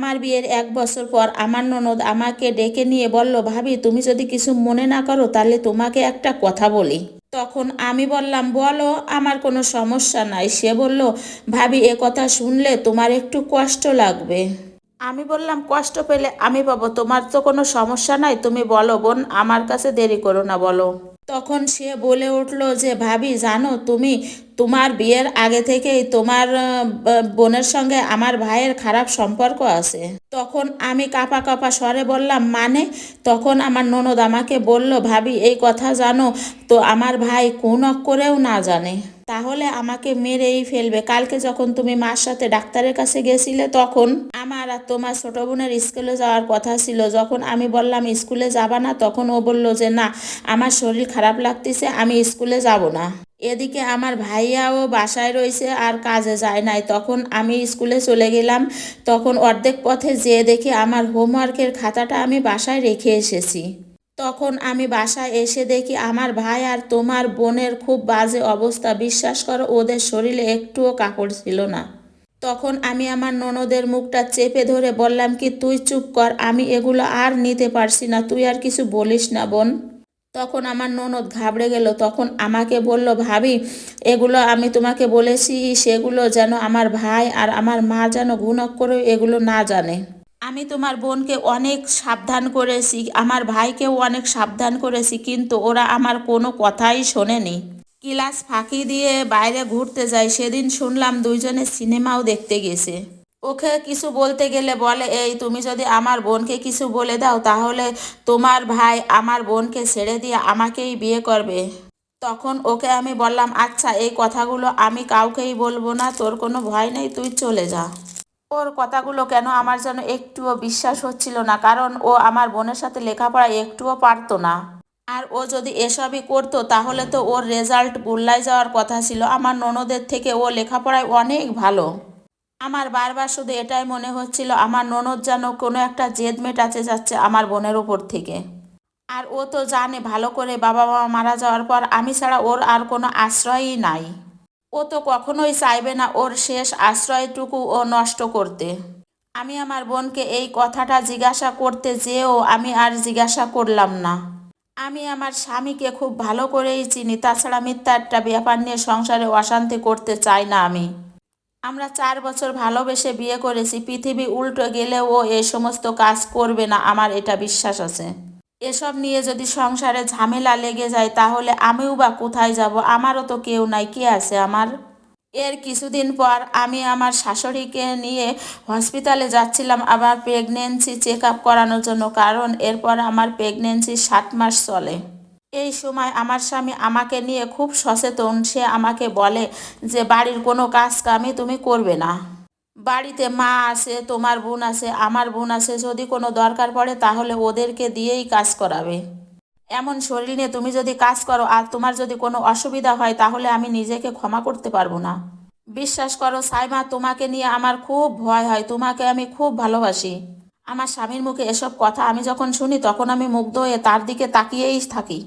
আমার বিয়ের এক বছর পর আমার ননদ আমাকে ডেকে নিয়ে বলল, ভাবি, তুমি যদি কিছু মনে না করো তাহলে তোমাকে একটা কথা বলি। তখন আমি বললাম, বলো, আমার কোনো সমস্যা নাই। সে বলল, ভাবি, এ কথা শুনলে তোমার একটু কষ্ট লাগবে। আমি বললাম, কষ্ট পেলে আমি পাবো, তোমার তো কোনো সমস্যা নাই, তুমি বলো বোন, আমার কাছে দেরি করো না, বলো। তখন সে বলে উঠল যে, ভাবি, জানো তুমি, তোমার বিয়ের আগে থেকেই তোমার বোনের সঙ্গে আমার ভাইয়ের খারাপ সম্পর্ক আছে। তখন আমি কাপা কাপা স্বরে বললাম মানে? তখন আমার ননদ আমাকে বলল, ভাবি, এই কথা জানো তো, আমার ভাই কোন অক্ষরেও না জানে। তাহলে আমাকে মেরেই ফেলবে। কালকে যখন তুমি মার সাথে ডাক্তারের কাছে গেছিলে, তখন আমার আর তোমার ছোট বোনের স্কুলে যাওয়ার কথা ছিল। যখন আমি বললাম, স্কুলে যাবা না? তখন ও বলল যে, না, আমার শরীর খারাপ লাগতেছে, আমি স্কুলে যাব না। এদিকে আমার ভাইয়াও বাসায় রয়েছে আর কাজে যায় নাই। তখন আমি স্কুলে চলে গেলাম। তখন অর্ধেক পথে যেয়ে দেখি আমার হোমওয়ার্কের খাতাটা আমি বাসায় রেখে এসেছি। তখন আমি বাসায় এসে দেখি আমার ভাই আর তোমার বোনের খুব বাজে অবস্থা। বিশ্বাস করো, ওদের শরীরে একটুও কাপড় ছিল না। তখন আমি আমার ননদের মুখটা চেপে ধরে বললাম কি, তুই চুপ কর, আমি এগুলো আর নিতে পারছি না, তুই আর কিছু বলিস না বোন। তখন আমার ননদ ঘাবড়ে গেল। তখন আমাকে বলল, ভাবি, এগুলো আমি তোমাকে বলেছি, সেগুলো যেন আমার ভাই আর আমার মা যেন ঘুণক করে এগুলো না জানে। আমি তোমার বোনকে অনেক সাবধান করেছি, আমার ভাইকেও অনেক সাবধান করেছি, কিন্তু ওরা আমার কোনো কথাই শোনেনি। ক্লাস ফাঁকি দিয়ে বাইরে ঘুরতে যায়, সেদিন শুনলাম দুইজনে সিনেমাও দেখতে গেছে। ওকে কিছু বলতে গেলে বলে, এই, তুমি যদি আমার বোনকে কিছু বলে দাও, তাহলে তোমার ভাই আমার বোনকে ছেড়ে দিয়ে আমাকেই বিয়ে করবে। তখন ওকে আমি বললাম আচ্ছা এই কথাগুলো আমি কাউকেই বলব না, তোর কোনো ভয় নেই, তুই চলে যা। ওর কথাগুলো কেন আমার যেন একটুও বিশ্বাস হচ্ছিল না, কারণ ও আমার বোনের সাথে লেখাপড়া একটুও পারতো না। আর ও যদি এসবই করতো, তাহলে তো ওর রেজাল্ট গোল্লায় যাওয়ার কথা ছিল। আমার ননদের থেকে ও লেখাপড়ায় অনেক ভালো। আমার বারবার শুধু এটাই মনে হচ্ছিল, আমার ননদ যেন কোনো একটা জেদ মেটাতে যাচ্ছে আমার বোনের উপর থেকে। আর ও তো জানে, ভালো করে বাবা মা মারা যাওয়ার পর আমি ছাড়া ওর আর কোনো আশ্রয়ই নাই। ও তো কখনোই চাইবে না ওর শেষ আশ্রয়টুকু ও নষ্ট করতে। আমি আমার বোনকে এই কথাটা জিজ্ঞাসা করতে যেও আমি আর জিজ্ঞাসা করলাম না। আমি আমার স্বামীকে খুব ভালো করেই চিনি, তাছাড়া মিথ্যা একটা ব্যাপার নিয়ে সংসারে অশান্তি করতে চাই না আমি। আমরা চার বছর ভালোবেসে বিয়ে করেছি, পৃথিবী উল্টো গেলেও এই সমস্ত কাজ করবে না, আমার এটা বিশ্বাস আছে। এসব নিয়ে যদি সংসারে ঝামেলা লেগে যায়, তাহলে আমিও বা কোথায় যাব? আমারও তো কেউ নাই। কে আছে আমার? এর কিছুদিন পর আমি আমার শাশুড়িকে নিয়ে হসপিটালে যাচ্ছিলাম আবার প্রেগনেন্সি চেক আপ করানোর জন্য, কারণ এরপর আমার প্রেগনেন্সি সাত মাস চলে। এই সময় আমার স্বামী আমাকে নিয়ে খুব সচেতন। সে আমাকে বলে যে, বাড়ির কোনো কাজ কামই তুমি করবে না। বাড়িতে মা আছে, তোমার বোন আছে, আমার বোন আছে, যদি কোনো দরকার পড়ে তাহলে ওদেরকে দিয়েই কাজ করাবে। এমন শরীর নিয়ে তুমি যদি কাজ করো আর তোমার যদি কোনো অসুবিধা হয় তাহলে আমি নিজেকে ক্ষমা করতে পারব না। বিশ্বাস করো সাইমা, তোমাকে নিয়ে আমার খুব ভয় হয়, তোমাকে আমি খুব ভালোবাসি। আমার স্বামীর মুখে এসব কথা আমি যখন শুনি তখন আমি মুগ্ধ হয়ে তার দিকে তাকিয়েই থাকি।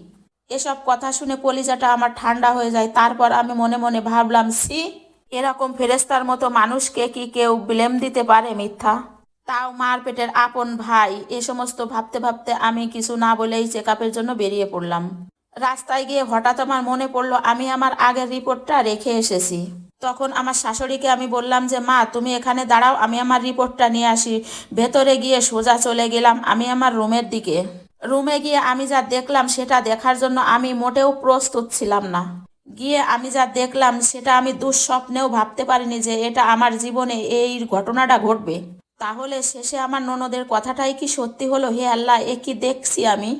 এসব কথা শুনে কলিজাটা আমার ঠান্ডা হয়ে যায়, তারপর আমি মনে মনে ভাবলাম সি এরকম ফেরেস্তার মতো মানুষকে কি কেউ ব্লেম দিতে পারে মিথ্যা? তাও মার পেটের আপন ভাই, এ সমস্ত ভাবতে ভাবতে আমি কিছু না বলেই চেক জন্য বেরিয়ে পড়লাম। রাস্তায় গিয়ে হঠাৎ আমার মনে পড়ল, আমি আমার আগের রিপোর্টটা রেখে এসেছি। তখন আমার শাশুড়িকে আমি বললাম যে, মা, তুমি এখানে দাঁড়াও, আমি আমার রিপোর্টটা নিয়ে আসি। ভেতরে গিয়ে সোজা চলে গেলাম আমি আমার রুমের দিকে। রুমে গিয়ে আমি যা দেখলাম সেটা দেখার জন্য আমি মোটেও প্রস্তুত ছিলাম না। গিয়ে আমি যা দেখলাম, সেটা আমি দুঃস্বপ্নেও ভাবতে পারিনি যে এটা আমার জীবনে এই ঘটনাটা ঘটবে। তাহলে শেষে আমার ননদের কথাটাই কি সত্যি হলো? হে আল্লাহ, এ কি দেখছি আমি?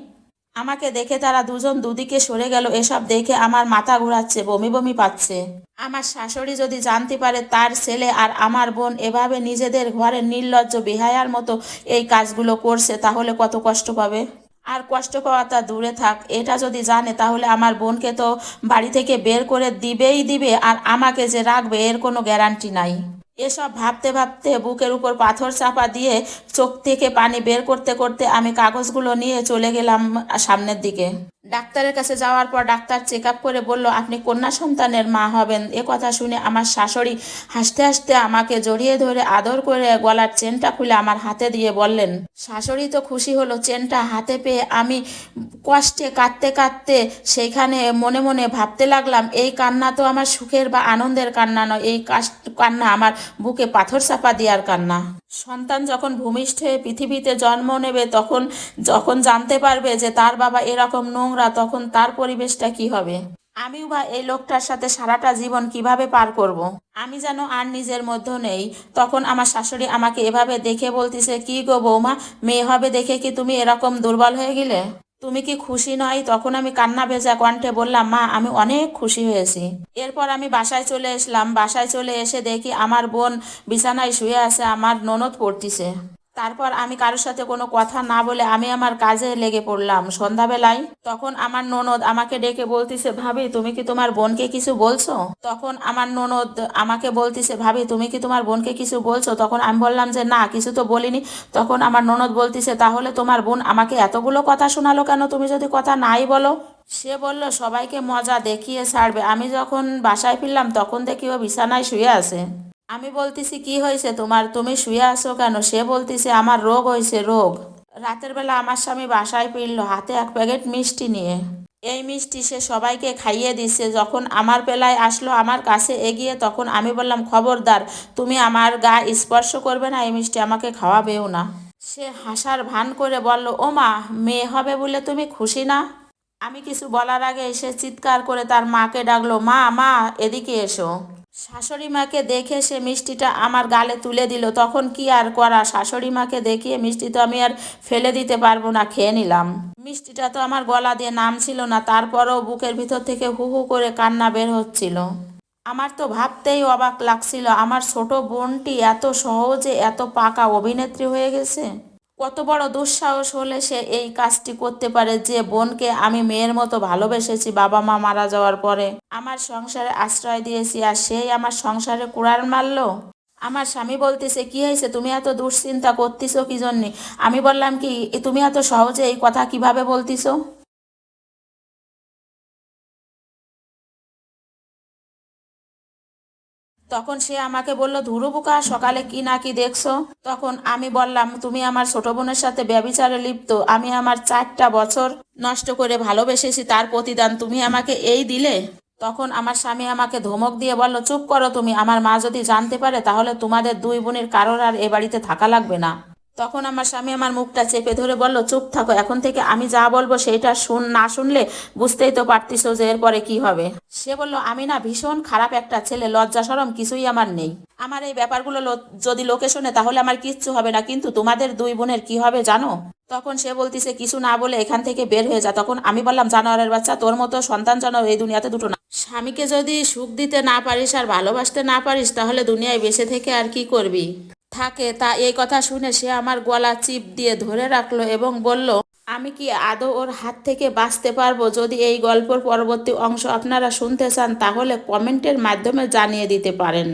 আমাকে দেখে তারা দুজন দুদিকে সরে গেল, এসব দেখে আমার মাথা ঘোরাচ্ছে, বমি বমি পাচ্ছে। আমার শাশুড়ি যদি জানতে পারে তার ছেলে আর আমার বোন এভাবে নিজেদের ঘরে নির্লজ্জ বেহায়ার মতো এই কাজগুলো করছে, তাহলে কত কষ্ট পাবে? আর কষ্ট দূরে থাক, এটা যদি জানে, তাহলে আমার বোনকে তো বাড়ি থেকে বের করে দিবেই দিবে, আর আমাকে যে রাখবে, এর কোনো গ্যারান্টি নাই। এসব ভাবতে ভাবতে বুকের উপর পাথর চাপা দিয়ে চোখ থেকে পানি বের করতে করতে আমি কাগজগুলো নিয়ে চলে গেলাম সামনের দিকে। ডাক্তারের কাছে যাওয়ার পর ডাক্তার চেক আপ করে বলল, আপনি কন্যা সন্তানের মা হবেন। এ কথা শুনে আমার শাশুড়ি হাসতে হাসতে আমাকে জড়িয়ে ধরে আদর করে গলার চেনটা খুলে আমার হাতে দিয়ে বললেন, শাশুড়ি তো খুশি হলো, চেনটা হাতে পেয়ে আমি কষ্টে কাঁদতে কাঁদতে সেইখানে মনে মনে ভাবতে লাগলাম, এই কান্না তো আমার সুখের বা আনন্দের কান্না নয়, এই কান্না আমার বুকে পাথর চাপা দেওয়ার কান্না। সন্তান যখন ভূমিষ্ঠ হয়ে পৃথিবীতে জন্ম নেবে, তখন, যখন জানতে পারবে যে তার বাবা এরকম নোংরা তখন তার পরিবেশটা কি হবে? আমিও বা এই লোকটার সাথে সারাটা জীবন কীভাবে পার করব। আমি যেন আর নিজের মধ্যে নেই। তখন আমার শাশুড়ি আমাকে এভাবে দেখে বলতিছে, কি গো বৌমা, মেয়ে হবে দেখে কি তুমি এরকম দুর্বল হয়ে গেলে? তুমি কি খুশি নয়? তখন আমি কান্না ভেজা কণ্ঠে বললাম, মা, আমি অনেক খুশি হয়েছি। এরপর আমি বাসায় চলে এসলাম। বাসায় চলে এসে দেখি আমার বোন বিছানায় শুয়ে আছে, আমার ননদ পড়তিছে। তারপর আমি কারোর সাথে কোনো কথা না বলে আমি আমার কাজে লেগে পড়লাম সন্ধ্যাবেলায়। তখন আমার ননদ আমাকে ডেকে বলতিছে, ভাবি, তুমি কি তোমার বোনকে কিছু বলছো? তখন আমার ননদ আমাকে বলতিছে, ভাবি, তুমি কি তোমার বোনকে কিছু বলছো? তখন আমি বললাম যে, না, কিছু তো বলিনি। তখন আমার ননদ বলতিছে, তাহলে তোমার বোন আমাকে এতগুলো কথা শোনালো কেন? তুমি যদি কথা নাই বলো। সে বলল, সবাইকে মজা দেখিয়ে ছাড়বে। আমি যখন বাসায় ফিরলাম, তখন দেখি ও বিছানায় শুয়ে আছে। আমি বলতেছি, কি হয়েছে তোমার? তুমি শুয়ে আছো কেন? সে বলতেছে, আমার রোগ হয়েছে, রোগ। রাতের বেলা আমার স্বামী বাসায় ফিরল হাতে এক প্যাকেট মিষ্টি নিয়ে। এই মিষ্টি সে সবাইকে খাইয়ে দিচ্ছে যখন আমার বেলায় আসলো আমার কাছে এগিয়ে, তখন আমি বললাম, খবরদার, তুমি আমার গা স্পর্শ করবে না, এই মিষ্টি আমাকে খাওয়াবেও না। সে হাসার ভান করে বলল, ও মা, মেয়ে হবে বলে তুমি খুশি না? আমি কিছু বলার আগে এসে চিৎকার করে তার মাকে ডাকলো, মা মা, এদিকে এসো। শাশুড়ি মাকে দেখে সে মিষ্টিটা আমার গালে তুলে দিল, তখন কি আর করা? শাশুড়ি মাকে দেখিয়ে মিষ্টি তো আমি আর ফেলে দিতে পারব না, খেয়ে নিলাম। মিষ্টিটা তো আমার গলা দিয়ে নামছিল না, তারপরও বুকের ভিতর থেকে হু হু করে কান্না বের হচ্ছিল। আমার তো ভাবতেই অবাক লাগছিল, আমার ছোট বোনটি এত সহজে এত পাকা অভিনেত্রী হয়ে গেছে। কত বড় দুঃসাহস হলে সে এই কাজটি করতে পারে যে বোনকে আমি মেয়ের মতো ভালোবেসেছি, বাবা মা মারা যাওয়ার পরে। আমার সংসারে আশ্রয় দিয়েছি আর সেই আমার সংসারে কুড়ার মারল। আমার স্বামী বলতেছে, কি হয়েছে? তুমি এত দুশ্চিন্তা করতেছো কি জন্যে? আমি বললাম কি তুমি এত সহজে এই কথা কীভাবে বলতিছো? তখন সে আমাকে বলল ধুরুবুকা সকালে কি না কি দেখছ? তখন আমি বললাম, তুমি আমার ছোট বোনের সাথে ব্যবিচারে লিপ্ত। আমি আমার চারটা বছর নষ্ট করে ভালোবেসেছি, তার প্রতিদান তুমি আমাকে এই দিলে? তখন আমার স্বামী আমাকে ধমক দিয়ে বলল, চুপ করো তুমি, আমার মা যদি জানতে পারে, তাহলে তোমাদের দুই বোনের কারোর আর এ বাড়িতে থাকা লাগবে না। তখন আমার স্বামী আমার মুখটা চেপে ধরে বলল, চুপ থাকো, এখন থেকে আমি যা বলব সেইটা শুন, না শুনলে বুঝতেই তো পারতিস যে এরপরে কি হবে। সে বলল, আমি না ভীষণ খারাপ একটা ছেলে, লজ্জা সরম, কিছুই আমার নেই। আমার এই ব্যাপারগুলো যদি লোকে শোনে তাহলে আমার কিচ্ছু হবে না, কিন্তু তোমাদের দুই বোনের কি হবে জানো? তখন সে বলতিছে, কিছু না বলে এখান থেকে বের হয়ে যা। তখন আমি বললাম, জানোয়ারের বাচ্চা, তোর মতো সন্তান যেন এই দুনিয়াতে দুটো না স্বামীকে যদি সুখ দিতে না পারিস আর ভালোবাসতে না পারিস, তাহলে দুনিয়ায় বেঁচে থেকে আর কি করবি? থাকে, তা এই কথা শুনে সে আমার গলা চিপ দিয়ে ধরে রাখল এবং বলল, আমি কি আদৌ ওর হাত থেকে বাঁচতে পারব? যদি এই গল্পর পরবর্তী অংশ আপনারা শুনতে চান, তাহলে কমেন্টের মাধ্যমে জানিয়ে দিতে পারেন।